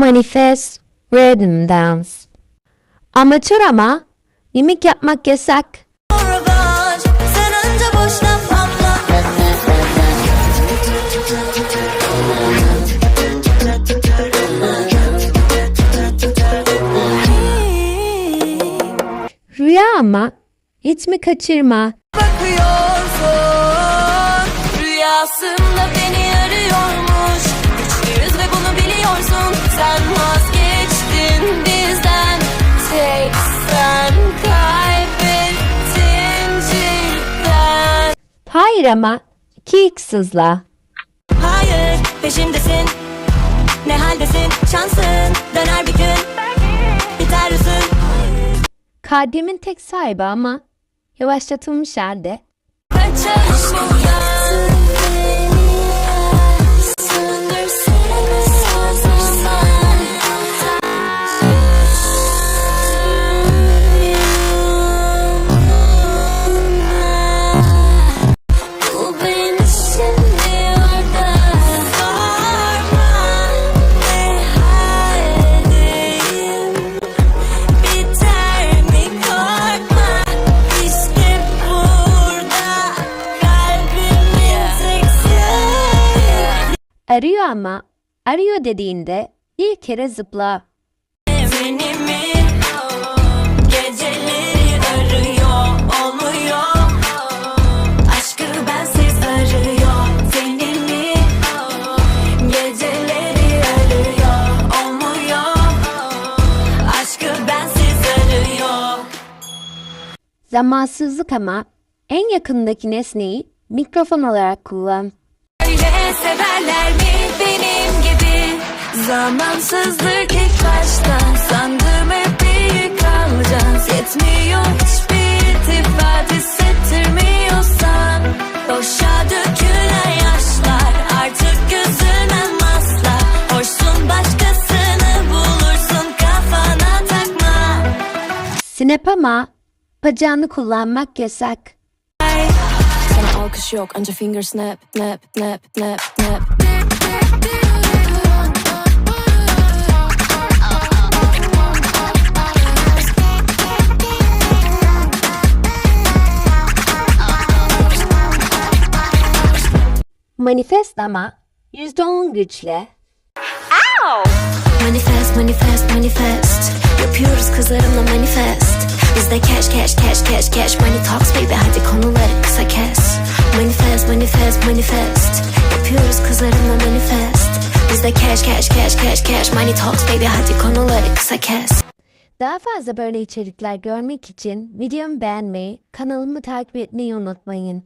Manifest Rhythm Dance Amatör ama mimik yapmak yasak. Rüya ama ritmi kaçırma. Bakıyorsun Rüyasında Hayır ama 2x Hayır peşimdesin. Ne haldesin? Şansın Döner bir gün. Biter hüzün Kalbimin tek sahibi ama yavaşlatılmış halde. Kaçışmayan Bu Arıyor ama arıyor dediğinde bir kere zıpla. Zamansızlık ama en yakındaki nesneyi mikrofon olarak kullan. Öyle severler mi benim gibi? Zamansızlık ilk başta. Sandım hep iyi kalacağız. Yetmiyor hiçbir iltifat hissettirmiyorsan. Boşa dökülen yaşlar Artık gözüne masla Hoşsun başkasını bulursun Kafana takma. Snap ama bacağını kullanmak yasak. Sana alkış yok. Anca finger snap Snap snap snap snap. Manifest ama %10 güçle. Manifest, manifest, manifest. Yapıyoruz kızlarımla manifest. Bizde cash, cash, cash, cash, cash. Money talks baby. Hadi konuları Manifest, manifest, manifest. Yapıyoruz kızlarımla manifest. Bizde cash, cash, cash, cash, cash. Money talks baby hadi konuları kısa kes. Daha fazla böyle içerikler görmek için videomu beğenmeyi, kanalımı takip etmeyi unutmayın.